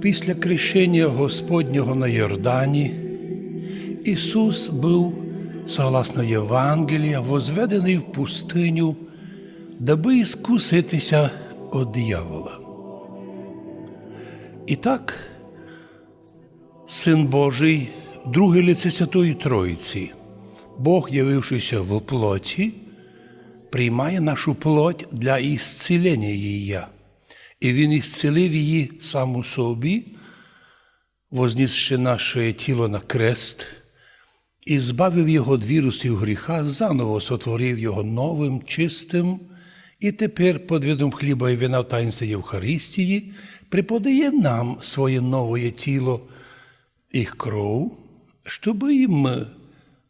Після крещення Господнього на Йордані Ісус був, согласно Євангелія, возведений в пустиню, даби іскуситися від диявола. І так, Син Божий, друге лице Святої Троїці, Бог, явившися в плоті, приймає нашу плоть для ісцілення її. І Він ісцелив її сам у собі, вознісши наше тіло на крест, і збавив його від вірусів гріха, заново сотворив його новим, чистим, і тепер, під видом хліба і вина в таїнстві Євхаристії, преподає нам своє нове тіло і кров, щоб ми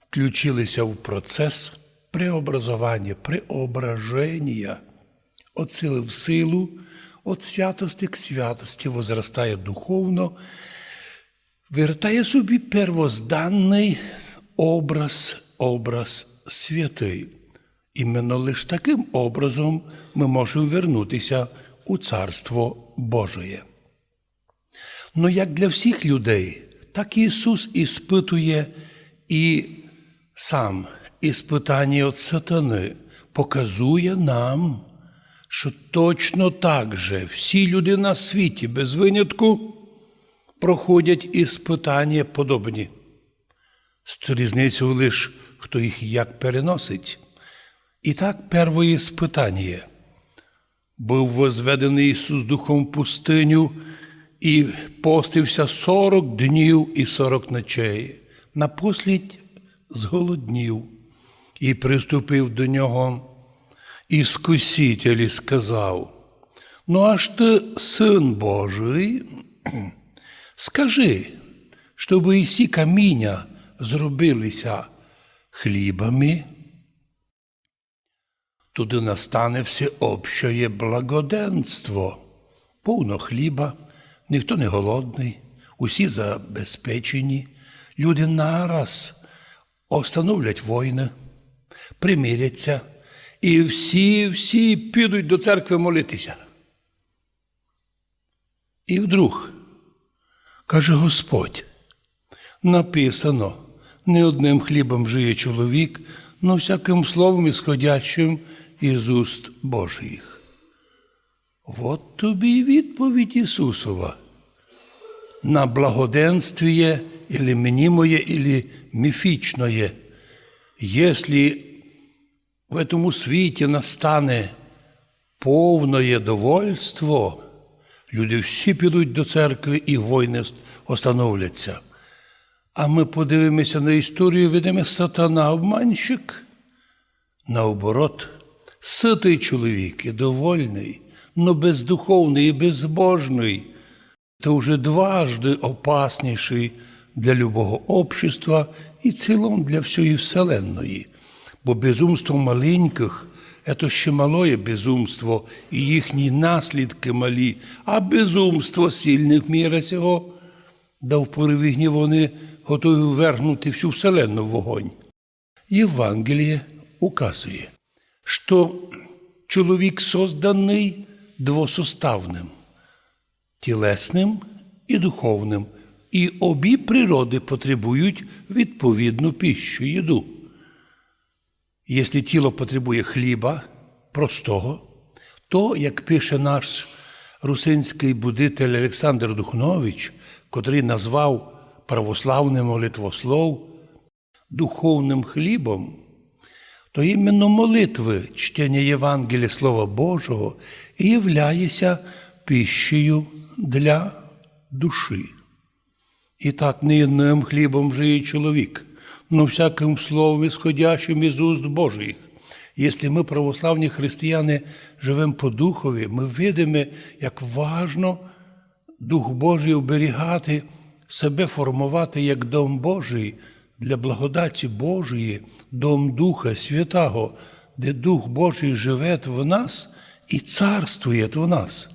включилися в процес преобразування, преображення, от сили в силу, от святості к святості возростає духовно, вертає собі первозданний образ, образ святий. Іменно лише таким образом ми можемо вернутися у Царство Божеє. Но як для всіх людей, так Ісус іспитує і сам іспитання від сатани показує нам, що точно так же всі люди на світі без винятку проходять іспитання подобні. З різницею лише, хто їх як переносить. І так перше іспитання. Був возведений Ісус Духом в пустиню і постився сорок днів і сорок ночей. Напослідь зголоднів і приступив до нього іскуситель і сказав: Ну, аж ти син Божий, скажи, щоб і всі каміння зробилися хлібами, туди настане всеобщее благоденство, повно хліба, ніхто не голодний, усі забезпечені, люди нараз остановлять війни, примиряться, і всі, всі підуть до церкви молитися. І вдруг, каже Господь, написано, не одним хлібом жиє чоловік, но всяким словом ісходящим із уст Божих. Вот тобі й відповідь Ісусова на благоденствие или мнимое, или мифичное. Если в этом світі настане повне довольство, люди всі підуть до церкви і війни остановляться. А ми подивимося на історію, видимо, сатана обманщик. Наоборот, ситий чоловік і довольний, но бездуховний і безбожний, то вже дважди опасніший для любого общества і цілом для всієї Вселенної. Бо безумство маленьких це ще малое безумство, і їхні наслідки малі, а безумство сильних міра сього, да в пориві гніву вони готові ввергнути всю Вселенну в вогонь. Євангеліє указує, що чоловік созданий двосоставним тілесним і духовним, і обі природи потребують відповідну піщу їду. Якщо тіло потребує хліба простого, то, як пише наш русинський будитель Олександр Духнович, котрий назвав православний молитвослов духовним хлібом, то іменно молитви, чтення Євангелія Слова Божого і являється піщею для душі. І так не одним хлібом жиє чоловік, но всяким словом, ісходящим із уст Божих. Якщо ми, православні християни, живемо по духові, ми видимо, як важно Дух Божий оберігати, себе формувати як дом Божий для благодаті Божої, дом Духа Святого, де Дух Божий живе в нас і царствує в нас.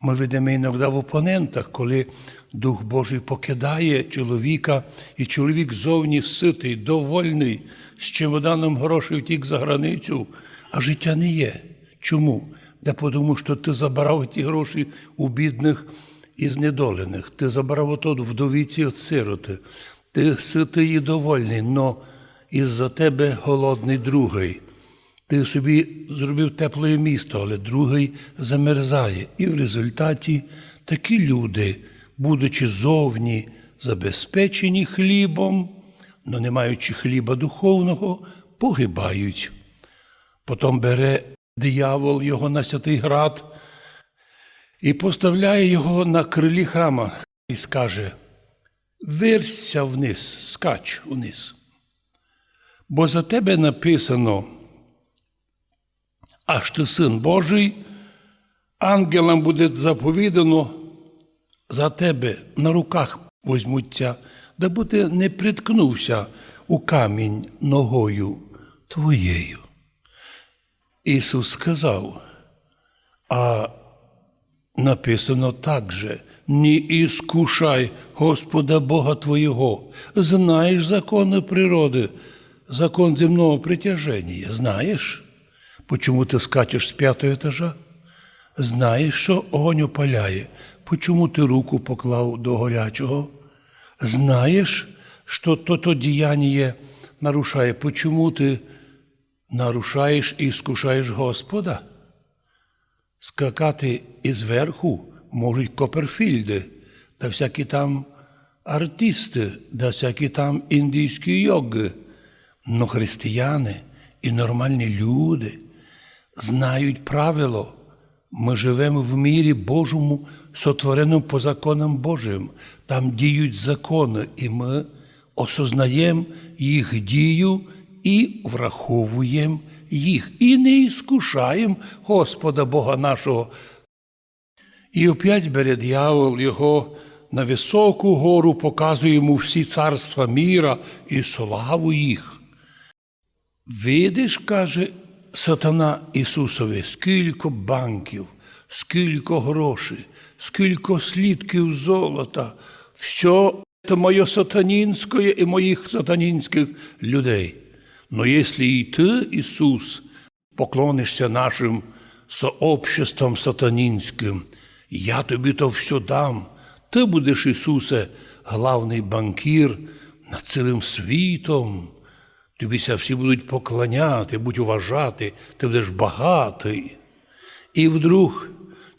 Ми видимо іноді в опонентах, коли Дух Божий покидає чоловіка, і чоловік зовні ситий, довольний, з чемоданом грошей втік за границю, а життя не є. Чому? Да тому що ти забрав ті гроші у бідних і знедолених, ти забрав отот вдовіці от сироти, ти ситий і довольний, но із-за тебе голодний другий. Ти собі зробив тепле місто, але другий замерзає. І в результаті такі люди, будучи зовні забезпечені хлібом, но не маючи хліба духовного, погибають. Потім бере диявол його на святий град і поставляє його на крилі храма і скаже: Вирся вниз, скач вниз. Бо за тебе написано, аж ти син Божий, ангелам буде заповідано за тебе на руках возьмуться, даби ти не приткнувся у камінь ногою твоєю. Ісус сказав, а написано так же, не іскушай Господа Бога Твоєго. Знаєш закони природи, закон земного притяження. Знаєш, почому ти скачеш з п'ятого етажа? Знаєш, що огонь опаляє, почому ти руку поклав до горячого? Знаєш, що то-то діяння нарушає, почому ти нарушаєш і скушаєш Господа? Скакати із верху можуть Коперфільди, та всякі там артисти, та всякі там індійські йоги. Но християни і нормальні люди знають правило. Ми живемо в мірі Божому, сотвореному по законам Божим. Там діють закони, і ми осознаємо їх дію і враховуємо їх, і не іскушаємо Господа Бога нашого. І опять бере дьявол його на високу гору, показує йому всі царства міра і славу їх. Видиш, каже сатана Ісусові, скільки банків, скільки грошей, скільки слідків золота, все це моє сатанінське і моїх сатанінських людей. Но якщо і ти, Ісус, поклонишся нашим сообществом сатанінським, я тобі то все дам. Ти будеш, Ісусе, главний банкір над цілим світом. Тобіся всі будуть поклоняти, будуть уважати, ти будеш багатий. І вдруг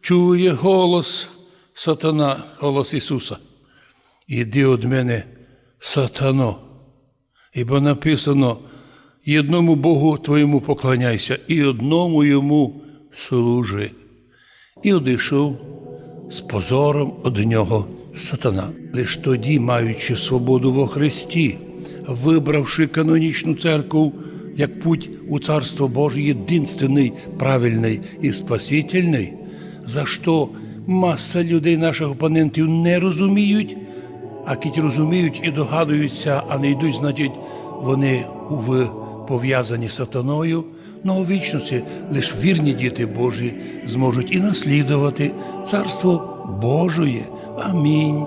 чує голос сатана, голос Ісуса. Іди від мене, сатано. Ібо написано, і одному Богу твоєму поклоняйся, і одному йому служи. І одійшов з позором од нього сатана. Лиш тоді, маючи свободу во Христі, вибравши канонічну церкву як путь у Царство Боже, єдинственний, правильний і спасительний, за що маса людей, наших опонентів, не розуміють, а кіть розуміють і догадуються, а не йдуть, значить, вони уви пов'язані з сатаною. Но у вічності лише вірні діти Божі зможуть і наслідувати Царство Божоє. Амінь.